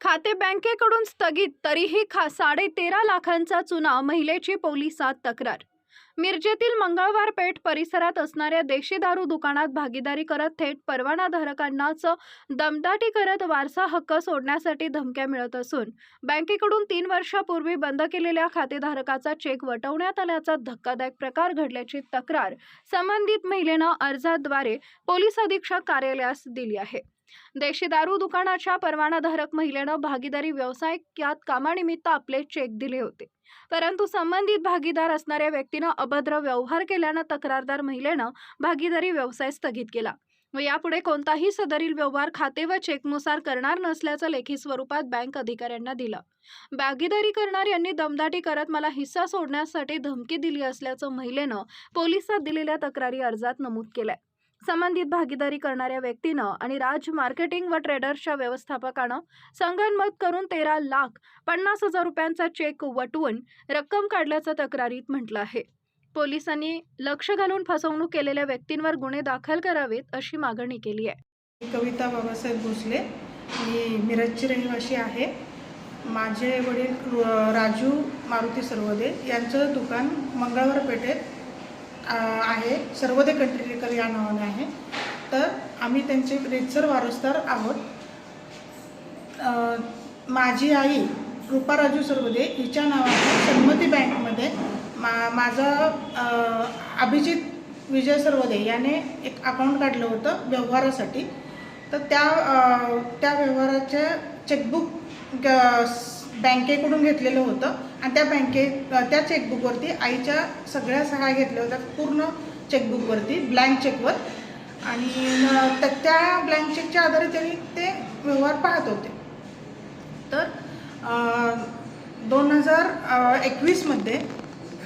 खाते बँकेकडून स्थगित तरीही खा साडेतेरा लाखांचा चुना महिलेची पोलिसात तक्रार. मिरजेतील मंगळवार पेठ परिसरात असणाऱ्या देशी दारू दुकानात भागीदारी करत थेट परवानाधारकांनाच दमदाटी करत वारसा हक्क सोडण्यासाठी धमक्या मिळत असून बँकेकडून तीन वर्षापूर्वी बंद केलेल्या खातेधारकाचा चेक वटवण्यात आल्याचा धक्कादायक प्रकार घडल्याची तक्रार संबंधित महिलेनं अर्जाद्वारे पोलीस अधीक्षक कार्यालयास दिली आहे. देशी दारू दुकानाच्या परवानाधारक महिलेनं भागीदारी व्यवसायात कामानिमित्त आपले चेक दिले होते. परंतु संबंधित भागीदार असणाऱ्या व्यक्तीनं अभद्र व्यवहार केल्यानं तक्रारदार महिलेनं भागीदारी व्यवसाय स्थगित केला. व यापुढे कोणताही सदरील व्यवहार खाते व चेकनुसार करणार नसल्याचं लेखी स्वरूपात बँक अधिकाऱ्यांना दिलं. भागीदारी करणार यांनी दमदाटी करत मला हिस्सा सोडण्यासाठी धमकी दिली असल्याचं महिलेनं पोलिसात दिलेल्या तक्रारी अर्जात नमूद केलंय. संबंधित भागीदारी करणाऱ्या व्यक्तीनं आणि राज मार्केटिंग व ट्रेडर्सच्या व्यवस्थापकानं संगनमत करून तेरा लाख पन्नास हजार रुपयांचा चेक वटवून रक्कम काढल्याचं तक्रारीत म्हटलं आहे. पोलिसांनी लक्ष घालून फसवणूक केलेल्या व्यक्तींवर गुन्हे दाखल करावेत अशी मागणी केली आहे. कविता बाबासाहेब भोसले. मी मिरजची रहिवाशी आहे. माझे वडील राजू मारुती सर्वदे यांचं दुकान मंगळवार पेठेत आहे. सर्वदे कंट्रीकर या नावाने आहे. तर आम्ही त्यांचे रेतसर वारसदार आहोत. माझी आई रूपा राजू सर्वदे हिच्या नावाने संमती बँकमध्ये मा माझा अभिजित विजय सर्वदे याने एक अकाउंट काढलं होतं व्यवहारासाठी. तर त्या त्या व्यवहाराच्या चेकबुक ग- बँकेकडून घेतलेलं होतं. आणि त्या बँकेत त्या चेकबुकवरती आईच्या सगळ्या सहाय्या घेतल्या होत्या पूर्ण चेकबुकवरती ब्लँक चेकवर आणि त्या ब्लँक चेकच्या आधारे त्यांनी ते व्यवहार पाहत होते. तर दोन हजार एकवीसमध्ये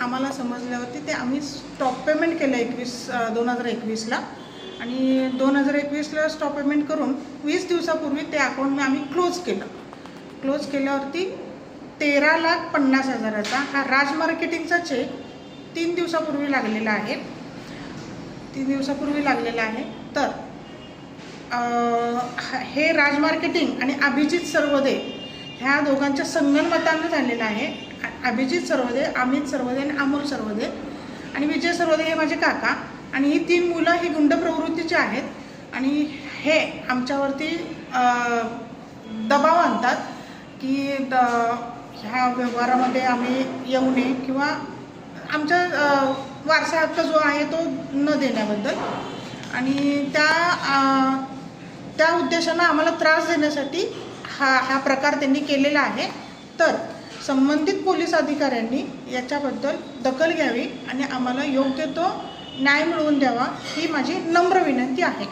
आम्हाला समजल्यावरती ते आम्ही स्टॉप पेमेंट केलं एकवीस दोन हजार एकवीसला. आणि दोन हजार एकवीसला स्टॉप पेमेंट करून वीस दिवसापूर्वी ते अकाउंट आम्ही क्लोज केलं. क्लोज केल्यावरती तेरा लाख पन्नास हजाराचा हा राज मार्केटिंगचा चेक तीन दिवसापूर्वी लागलेला आहे. तीन दिवसापूर्वी लागलेला आहे. तर हे राज मार्केटिंग आणि अभिजित सर्वदे ह्या दोघांच्या संगनमतानं झालेलं आहे. अभिजित सर्वदे अमित सर्वदे आणि अमोल सर्वदे आणि विजय सर्वदे हे माझे काका आणि ही तीन मुलं ही गुंड प्रवृत्तीची आहेत आणि हे आमच्यावरती दबाव आणतात की द ह्या व्यवहारामध्ये आम्ही येऊ नये किंवा आमचा वारसा हक्क जो आहे तो न देण्याबद्दल. आणि त्या त्या उद्देशानं आम्हाला त्रास देण्यासाठी हा हा प्रकार त्यांनी केलेला आहे. तर संबंधित पोलीस अधिकाऱ्यांनी याच्याबद्दल दखल घ्यावी आणि आम्हाला योग्य तो न्याय मिळवून द्यावा ही माझी नम्र विनंती आहे.